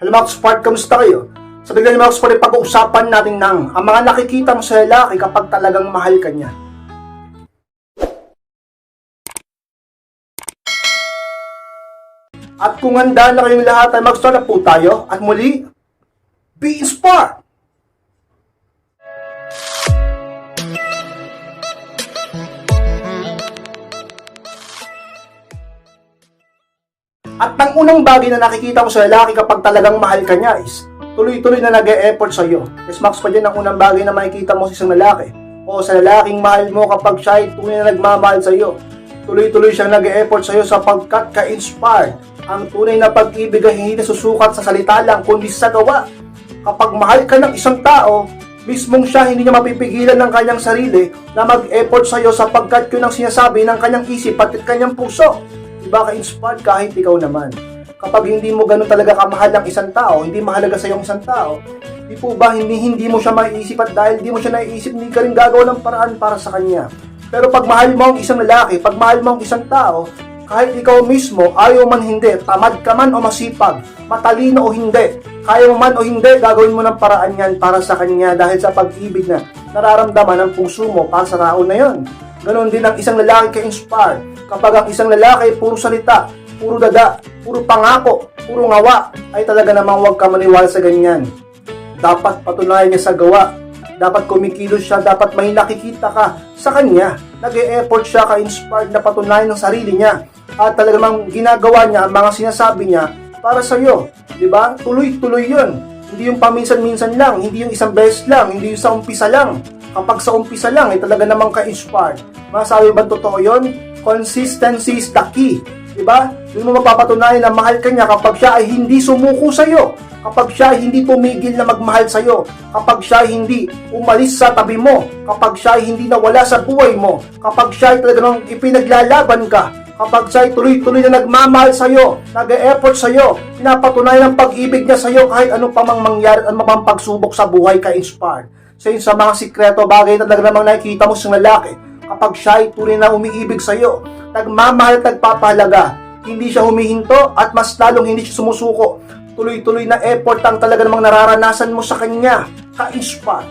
Hello mga Sport, kamusta kayo? Sa bigla ni mga Sport, pag-uusapan natin ng ang mga nakikita mo sa lalaki kapag talagang mahal ka niya. At kung handa na kayong lahat ay mag-start po tayo at muli, be inspired! At ang unang bagay na nakikita mo sa lalaki kapag talagang mahal ka niya is tuloy-tuloy na nag-e-effort sa iyo. Yes, Max pa dyan ang unang bagay na makikita mo sa isang lalaki. O sa lalaking mahal mo kapag siya ay tunay na nagmamahal sa iyo. Tuloy-tuloy siyang nag-e-effort sa iyo sapagkat ka-inspired. Ang tunay na pag-ibig ay hindi nasusukat sa salita lang kundi sa gawa. Kapag mahal ka ng isang tao, mismong siya hindi niya mapipigilan ng kanyang sarili na mag-effort sa iyo sapagkat yun ang sinasabi ng kanyang isip at kanyang puso. Diba ka-inspired kahit ikaw naman? Kapag hindi mo ganun talaga kamahal ang isang tao, hindi mahalaga sa yung isang tao, di po ba hindi hindi mo siya maiisip at dahil hindi mo siya naiisip, hindi ka rin gagawa ng paraan para sa kanya. Pero pag mahal mo ang isang lalaki, pag mahal mo ang isang tao, kahit ikaw mismo, ayaw man hindi, tamad ka man o masipag, matalino o hindi, kaya mo man o hindi, gagawin mo ng paraan yan para sa kanya dahil sa pag-ibig na nararamdaman ng puso mo para sa tao na yon. Ganon din ang isang lalaki ka-inspire. Kapag ang isang lalaki puro salita, puro dada, puro pangako, puro ngawa, ay talaga namang huwag ka maniwala sa ganyan. Dapat patunayan niya sa gawa. Dapat kumikilos siya, dapat may nakikita ka sa kanya. Nag-e-effort siya ka-inspired na patunayan ng sarili niya. At talaga namang ginagawa niya ang mga sinasabi niya para sa iyo. 'Di ba? Tuloy-tuloy 'yun. Hindi yung paminsan-minsan lang, hindi yung isang beses lang, hindi yung sa umpisa lang. Kapag sa umpisa lang, ay talaga namang ka-inspired. Masabi ba totoo yun? Consistency is the key. Diba? Doon mo mapapatunayan na mahal ka niya kapag siya ay hindi sumuko sa iyo. Kapag siya ay hindi tumigil na magmahal sa iyo. Kapag siya ay hindi umalis sa tabi mo. Kapag siya ay hindi nawala sa buhay mo. Kapag siya ay talagang ipinaglalaban ka kapag siya ay tuloy-tuloy na nagmamahal sa iyo, nag-e-effort sa iyo, pinapatunayan ang pag-ibig niya sa iyo kahit ano pa mang mangyari at pang pagsubok sa buhay ka inspired. So yun sa mga sikreto bagay na talaga namang nakikita mo sa lalaki kapag siya ay tunay na umiibig sa iyo, nagmamahal at nagpapahalaga, hindi siya humihinto at mas lalong hindi siya sumusuko. Tuloy-tuloy na effort ang talaga namang nararanasan mo sa kanya, ka-inspire.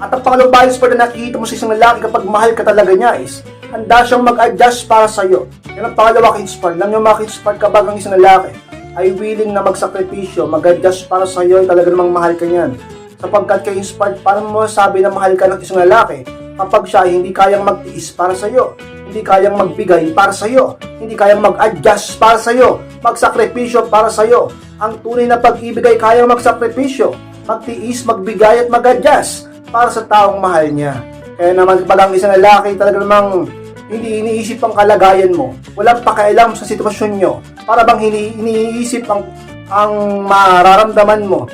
At ang pangalawang bias pa na nakikita mo sa isang lalaki kapag mahal ka talaga niya is handa siyang mag-adjust para sa iyo. Yan ang pangalawa ka-inspire. Lang yung maka-inspire kapag ang isang lalaki ay willing na magsakripisyo, mag-adjust para sa iyo talaga namang mahal ka niyan. Sapagkat ka-inspired, paano mo sabi na mahal ka ng isang lalaki kapag siya hindi kayang magtiis para sa iyo, hindi kayang magbigay para sa iyo, hindi kayang mag-adjust para sa iyo, magsakripisyo para sa iyo. Ang tunay na pag-ibig ay kayang magsakripisyo, magtiis, magbigay at mag-adjust para sa taong mahal niya. Kaya naman kapag ang isang lalaki talaga namang hindi iniisip ang kalagayan mo, walang pakialam sa sitwasyon nyo, para bang hini, iniisip ang, ang mararamdaman mo,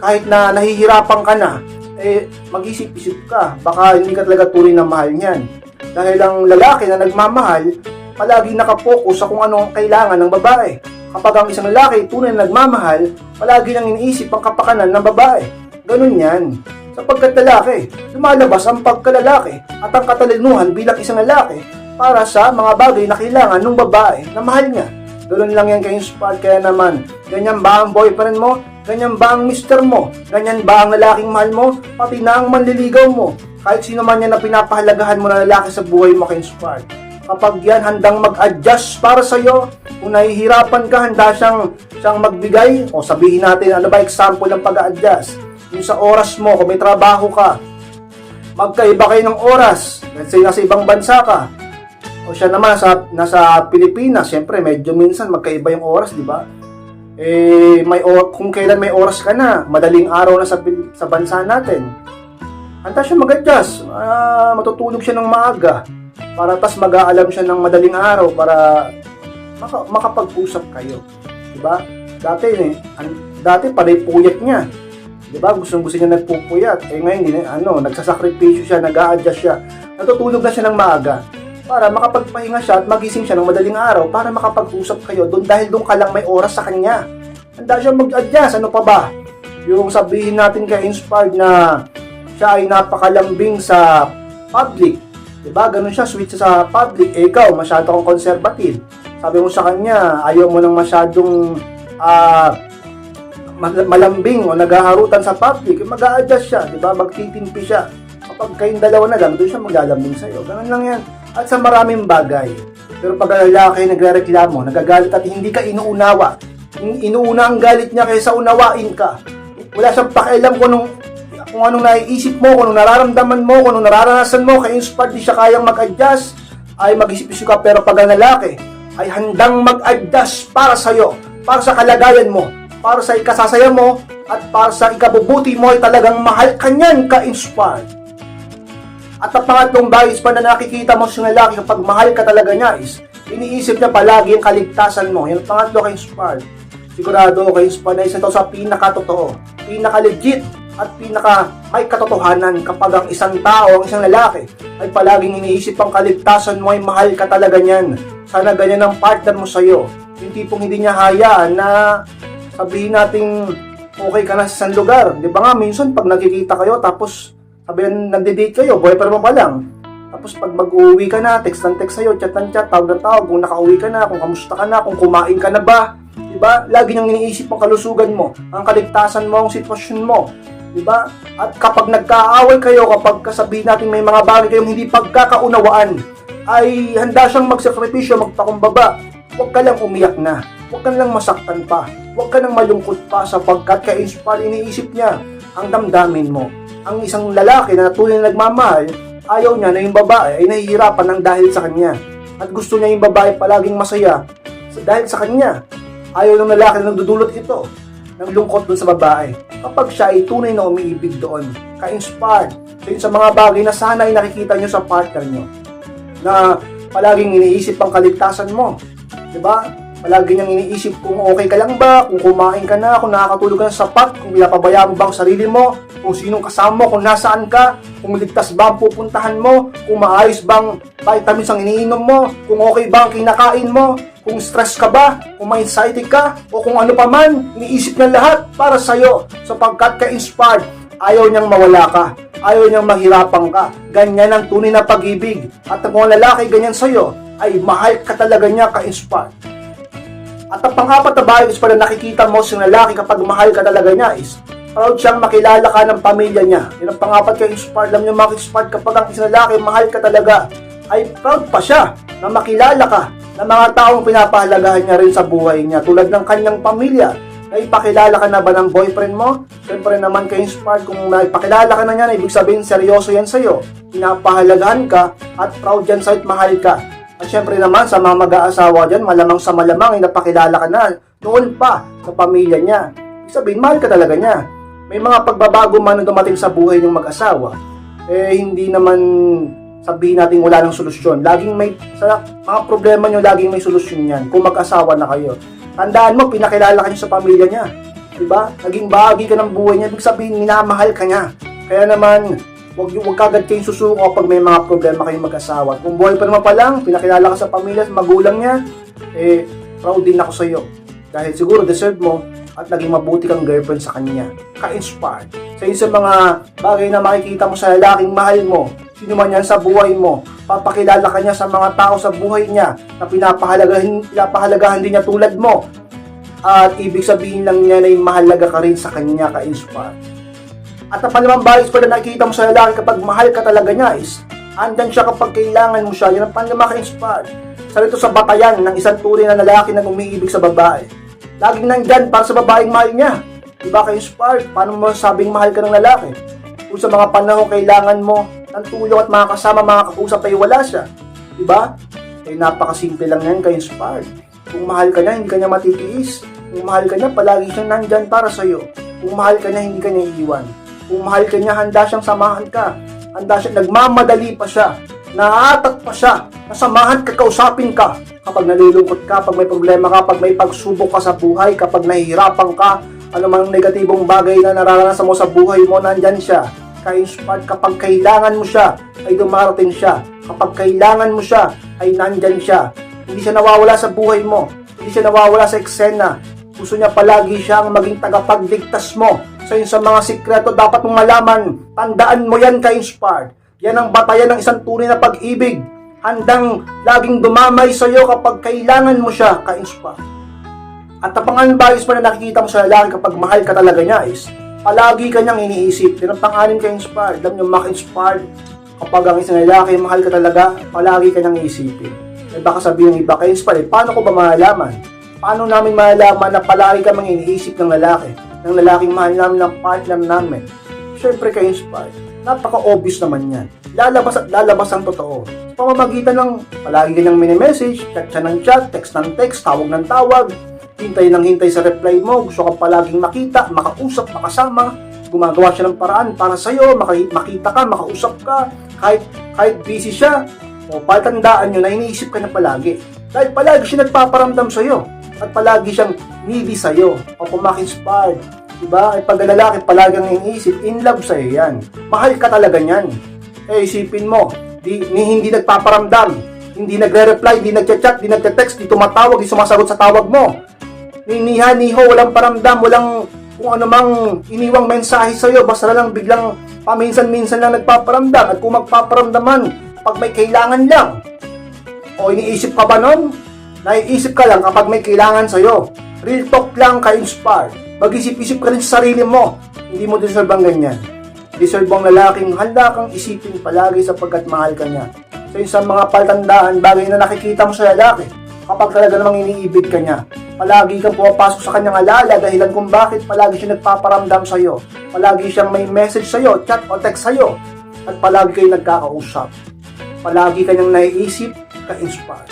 kahit na nahihirapan ka na, eh, mag-isip-isip ka, baka hindi ka talaga tunay na mahal niyan. Dahil ang lalaki na nagmamahal, palagi nakapokus sa kung ano ang kailangan ng babae. Kapag ang isang lalaki tunay na nagmamahal, palagi nang iniisip ang kapakanan ng babae. Ganun yan. Sapagkat lalaki, lumalabas ang pagkalalaki at ang katalinuhan bilang isang lalaki para sa mga bagay na kailangan ng babae na mahal niya. Ganun lang yan ka-inspired kaya naman. Ganyan ba ang boyfriend mo? Ganyan ba ang mister mo? Ganyan ba ang lalaking mahal mo? Pati na ang manliligaw mo. Kahit sino man yan na pinapahalagahan mo na lalaki sa buhay mo ka-inspired. Kapag yan handang mag-adjust para sa iyo, kung nahihirapan ka, handa siyang, siyang magbigay, o sabihin natin, ano ba example ng pag-adjust? Yung sa oras mo, kung may trabaho ka, magkaiba kayo ng oras. Let's say, nasa ibang bansa ka. O siya naman, nasa, nasa Pilipinas, syempre, medyo minsan magkaiba yung oras, di ba? Eh, may, o- kung kailan may oras ka na, madaling araw na sa, sa bansa natin. Handa siya mag-adjust. Ah, matutulog siya ng maaga. Para tas mag-aalam siya ng madaling araw para maka- makapag-usap kayo. Di ba? Dati, eh, an- dati panay puyat niya. Di ba? Gustong gusto niya nagpupuyat. Eh ngayon, na- ano, nagsasakripisyo siya, nag adjust siya. Natutulog na siya ng maaga para makapagpahinga siya at magising siya ng madaling araw para makapag-usap kayo doon dahil doon ka lang may oras sa kanya. Handa siya mag-adjust. Ano pa ba? Yung sabihin natin kay Inspired na siya ay napakalambing sa public. Diba? Ganun siya, sweet siya sa public. Eh, ikaw, masyado kang conservative. Sabi mo sa kanya, ayaw mo nang masyadong mal- malambing o naghaharutan sa public, mag adjust siya, di ba? Magtitimpi siya. Kapag kayong dalawa na lang, doon siya maglalambing sa'yo. Ganun lang yan. At sa maraming bagay. Pero pag lalaki nagre-reklamo, nagagalit at hindi ka inuunawa, in- inuuna ang galit niya kaysa unawain ka. Wala siyang pakialam kung anong, kung anong naiisip mo, kung anong nararamdaman mo, kung anong nararanasan mo, kaya inspired di siya kayang mag-adjust, ay mag-isip-isip ka. Pero pag lalaki ay handang mag-adjust para sa'yo, para sa kalagayan mo, para sa ikasasaya mo, at para sa ikabubuti mo ay talagang mahal ka niyan ka-inspired. At ang pangatlong bagay pa na nakikita mo sa lalaki kapag mahal ka talaga niya is iniisip niya palagi ang kaligtasan mo. Yan ang pangatlo kay inspired. Sigurado kay inspired na isa to sa pinakatotoo, pinaka-legit at pinaka may katotohanan kapag ang isang tao, ang isang lalaki ay palaging iniisip ang kaligtasan mo ay mahal ka talaga niyan. Sana ganyan ang partner mo sa'yo. Yung tipong hindi niya hayaan na sabihin nating okay ka na sa isang lugar. Di ba nga, minsan pag nakikita kayo tapos sabihin nagde-date kayo, boyfriend mo pa lang. Tapos pag mag-uwi ka na, text ng text sa'yo, chat ng chat, tawag ng tawag, kung nakauwi ka na, kung kamusta ka na, kung kumain ka na ba. Diba? Lagi niyang iniisip ang kalusugan mo, ang kaligtasan mo, ang sitwasyon mo. Diba? At kapag nagkaaway kayo, kapag kasabihin natin may mga bagay kayong hindi pagkakaunawaan, ay handa siyang magsakripisyo, magpakumbaba. Huwag ka lang umiyak na. Huwag ka lang masaktan pa. Huwag ka lang malungkot pa sapagkat ka-inspire iniisip niya ang damdamin mo. Ang isang lalaki na tunay na nagmamahal, ayaw niya na yung babae ay nahihirapan ng dahil sa kanya. At gusto niya yung babae palaging masaya sa- dahil sa kanya. Ayaw ng lalaki na nagdudulot ito ng lungkot dun sa babae kapag siya ay tunay na umiibig doon. Ka-inspired. So sa mga bagay na sana ay nakikita nyo sa partner nyo na palaging iniisip ang kaligtasan mo. ba? Palagi niyang iniisip kung okay ka lang ba, kung kumain ka na, kung nakakatulog ka na sapat, kung pinapabayaan mo ba ang sarili mo, kung sinong kasama mo, kung nasaan ka, kung ligtas ba ang pupuntahan mo, kung maayos bang vitamins ang iniinom mo, kung okay ba ang kinakain mo, kung stress ka ba, kung may anxiety ka, o kung ano pa man, iniisip niya lahat para sa'yo sapagkat ka-inspired ayaw niyang mawala ka. Ayaw niyang mahirapan ka. Ganyan ang tunay na pag-ibig. At ang mga lalaki ganyan sa'yo, ay mahal ka talaga niya ka-inspired. At ang pang-apat na bagay is pala nakikita mo sa lalaki kapag mahal ka talaga niya is proud siyang makilala ka ng pamilya niya. Yan ang pang-apat kay inspired. Alam niyo mga inspired kapag ang isang lalaki mahal ka talaga ay proud pa siya na makilala ka ng mga taong pinapahalagahan niya rin sa buhay niya tulad ng kanyang pamilya. Naipakilala ka na ba ng boyfriend mo? Siyempre naman kay inspired kung naipakilala ka na niya, ibig sabihin seryoso yan sa'yo. Pinapahalagahan ka at proud yan sa'yo at mahal ka. At syempre naman sa mga mag-aasawa dyan, malamang sa malamang ay napakilala ka na noon pa sa pamilya niya. Ibig sabihin, mahal ka talaga niya. May mga pagbabago man na dumating sa buhay ng mag-asawa, eh hindi naman sabihin natin wala ng solusyon. Laging may, sa mga problema nyo, laging may solusyon yan kung mag-asawa na kayo. Tandaan mo, pinakilala ka niya sa pamilya niya. Diba? Naging bahagi ka ng buhay niya. Ibig sabihin, minamahal ka niya. Kaya naman, Huwag, huwag kagad kayong susuko kapag may mga problema kayong mag-asawa. Kung buhay pa naman pa lang, pinakilala ka sa pamilya, sa magulang niya, eh, proud din ako sa iyo. Dahil siguro deserve mo at naging mabuti kang girlfriend sa kanya. Ka-inspired. Sa isa mga bagay na makikita mo sa lalaking mahal mo, sino man yan sa buhay mo, papakilala ka niya sa mga tao sa buhay niya na pinapahalagahan, pinapahalagahan din niya tulad mo. At ibig sabihin lang niya na mahalaga ka rin sa kanya ka-inspired. At ang panlimang bagay pa na nakikita mo sa lalaki kapag mahal ka talaga niya is andyan siya kapag kailangan mo siya. Yan ang panlima ka-inspired. Sa rito sa batayan ng isang tunay na lalaki na umiibig sa babae. Laging nandyan para sa babaeng mahal niya. Diba ka-inspired? Paano mo sabing mahal ka ng lalaki? Kung sa mga panahon kailangan mo ng tulong at mga kasama, mga kausap ay wala siya. Diba? Eh napakasimple lang yan ka-inspired. Kung mahal ka niya, hindi ka niya matitiis. Kung mahal ka niya, palagi siyang nandyan para sa'yo. Kung mahal ka niya, hindi ka niya iiwan. Kung mahal ka niya, handa siyang samahan ka. Handa siya, nagmamadali pa siya. Naatat pa siya. Nasamahan ka, kausapin ka. Kapag nalulungkot ka, pag may problema ka, pag may pagsubok ka sa buhay, kapag nahihirapan ka, ano mang negatibong bagay na nararanasan mo sa buhay mo, nandyan siya. Ka-inspired kapag kailangan mo siya, ay dumarating siya. Kapag kailangan mo siya, ay nandyan siya. Hindi siya nawawala sa buhay mo. Hindi siya nawawala sa eksena. Gusto niya palagi siyang maging tagapagligtas mo. So yun sa mga sikreto dapat mong malaman, tandaan mo yan ka-inspired. Yan ang batayan ng isang tunay na pag-ibig. Handang laging dumamay sa iyo kapag kailangan mo siya ka-inspired. At ang bagis pa na nakikita mo sa lalaki kapag mahal ka talaga niya is palagi ka niyang iniisip. Yan ang pang-anim ka inspired. Alam niyo, mak-inspired kapag ang isang lalaki, mahal ka talaga, palagi ka niyang iisipin. Eh baka sabihin ng iba ka inspired, paano ko ba malalaman? Paano namin malalaman na palagi ka mang iniisip ng lalaki? Ng lalaking mahal namin ng partner namin? Siyempre ka inspired. Napaka-obvious naman yan. Lalabas at lalabas ang totoo. Pamamagitan ng palagi ka niyang mini-message, chat siya ng chat, text ng text, tawag ng tawag, hintay ng hintay sa reply mo, gusto kang palaging makita, makausap, makasama, gumagawa siya ng paraan para sa'yo, maki- makita ka, makausap ka, kahit, kahit busy siya, o patandaan nyo na iniisip ka na palagi. Dahil palagi siya nagpaparamdam sa'yo, at palagi siyang needy sa'yo, o pumak-inspired, Diba? Ay pag lalaki palagi ang iniisip, in love sa'yo yan. Mahal ka talaga niyan. Eh, isipin mo, di, ni, hindi nagpaparamdam, hindi nagre-reply, hindi nagchat-chat, hindi nagte-text, hindi tumatawag, hindi sumasagot sa tawag mo. Niniha, niho, walang paramdam, walang kung ano mang iniwang mensahe sa'yo, basta lang biglang paminsan-minsan lang nagpaparamdam. At kung magpaparamdaman, pag may kailangan lang. O iniisip ka ba nun? Naiisip ka lang kapag may kailangan sa'yo. Real talk lang ka-inspire. Mag-isip-isip ka rin sa sarili mo. Hindi mo deserve ang ganyan. Deserve ang lalaking handa kang isipin palagi sapagkat mahal ka niya. So yung sa mga paltandaan, bagay na nakikita mo sa lalaki, kapag talaga namang iniibig ka niya, palagi kang pumapasok sa kanyang alala dahilan kung bakit palagi siya nagpaparamdam sa'yo. Palagi siyang may message sa'yo, chat o text sa'yo. At palagi kayo nagkakausap. Palagi kanyang naiisip, ka-inspire.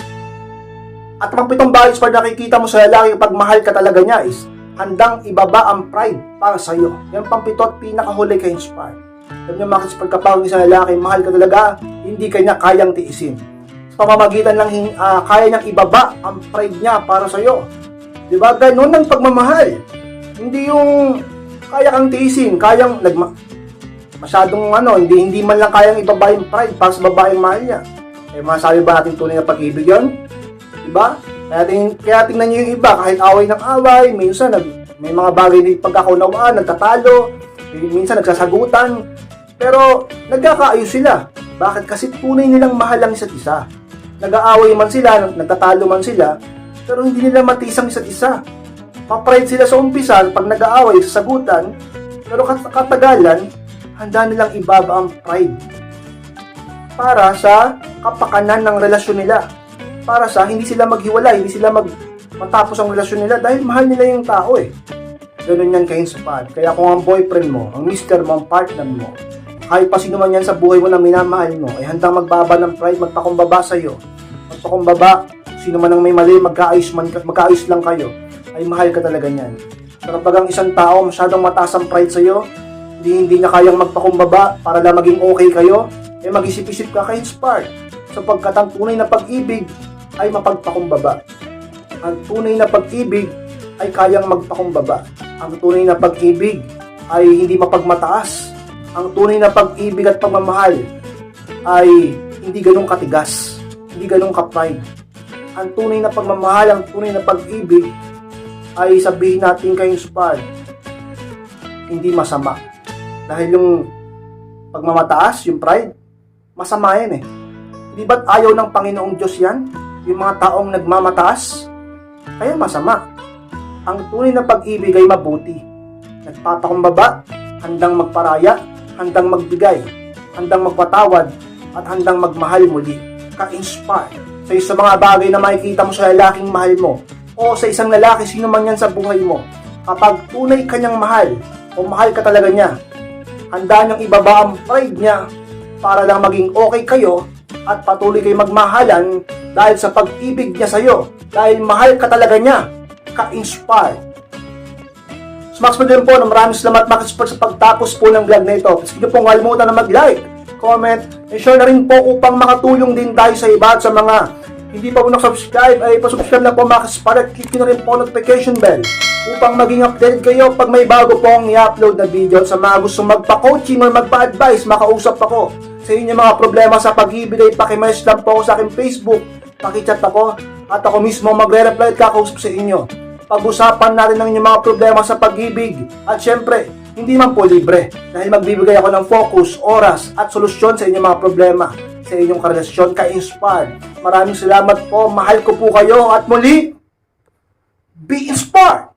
At ang pitong bagay pa nakikita mo sa lalaki kapag mahal ka talaga niya is handang ibaba ang pride para sa iyo. Yan pang pito at pinakahuli ka inspire. Alam niyo pag kapag ang isang lalaki, mahal ka talaga, hindi ka niya kayang tiisin. Sa pamamagitan hin- ah, kaya niyang ibaba ang pride niya para sa iyo. 'Di ba? Ganun ang pagmamahal. Hindi yung kaya kang tiisin, kayang nagma masyadong ano, hindi hindi man lang kayang ibaba yung pride para sa babaeng mahal niya. Eh masabi ba natin tunay na pag-ibig 'yon? Diba? Kaya, ting, kaya tingnan nyo yung iba, kahit away ng away, minsan nag, may mga bagay na pagkakaunawaan, nagtatalo, minsan nagsasagutan, pero nagkakaayos sila. Bakit? Kasi tunay nilang mahal ang isa't isa. Nag-aaway man sila, nagtatalo man sila, pero hindi nila matiis ang isa't isa. Papride sila sa umpisa pag nag-aaway, sasagutan, pero kat- katagalan, handa nilang ibaba ang pride para sa kapakanan ng relasyon nila para sa hindi sila maghiwalay, hindi sila mag matapos ang relasyon nila dahil mahal nila yung tao eh. Ganun yan kayo sa pad. Kaya kung ang boyfriend mo, ang mister mo, ang partner mo, kahit pa sino man yan sa buhay mo na minamahal mo, ay handang magbaba ng pride, magpakumbaba sa'yo. Magpakumbaba, sino man ang may mali, magkaayos, man, magkaayos lang kayo, ay mahal ka talaga niyan. Pero kapag ang isang tao masyadong mataas ang pride sa'yo, hindi, hindi niya kayang magpakumbaba para lang maging okay kayo, eh mag-isip-isip ka kay inspired. Sapagkat ang tunay na pag-ibig ay mapagpakumbaba. Ang tunay na pag-ibig ay kayang magpakumbaba. Ang tunay na pag-ibig ay hindi mapagmataas. Ang tunay na pag-ibig at pagmamahal ay hindi ganong katigas, hindi ganong ka-pride. Ang tunay na pagmamahal, ang tunay na pag-ibig ay sabihin natin kay inspired, hindi masama. Dahil yung pagmamataas, yung pride, masama yan eh. Di ba't ayaw ng Panginoong Diyos yan? Yung mga taong nagmamataas? Kaya masama. Ang tunay na pag-ibig ay mabuti. Nagpapakumbaba, handang magparaya, handang magbigay, handang magpatawad, at handang magmahal muli. Ka-inspire. Sa isa mga bagay na makikita mo sa lalaking mahal mo, o sa isang lalaki, sino man yan sa buhay mo, kapag tunay kanyang mahal, o mahal ka talaga niya, handa niyang ibaba ang pride niya para lang maging okay kayo at patuloy kayo magmahalan dahil sa pag-ibig niya sa'yo. Dahil mahal ka talaga niya. Ka-inspire. So Max po din po na maraming salamat Max sa pagtapos po ng vlog na ito. Sige niyo pong kalimutan na mag-like, comment, and share na rin po upang makatulong din tayo sa iba at sa mga hindi pa po nakasubscribe ay pasubscribe na po Max Sport at click na rin po notification bell upang maging updated kayo pag may bago pong i-upload na video sa mga gusto magpa-coaching or magpa-advise, makausap ako sa inyo mga problema sa pag-ibig ay pakimessage lang po ako sa aking Facebook, pakichat ako at ako mismo magre-reply at kakausap sa inyo. Pag-usapan natin ang inyong mga problema sa pag-ibig at syempre, hindi man po libre dahil magbibigay ako ng focus, oras at solusyon sa inyong mga problema sa inyong karelasyon ka-inspired. Maraming salamat po, mahal ko po kayo at muli, Be inspired!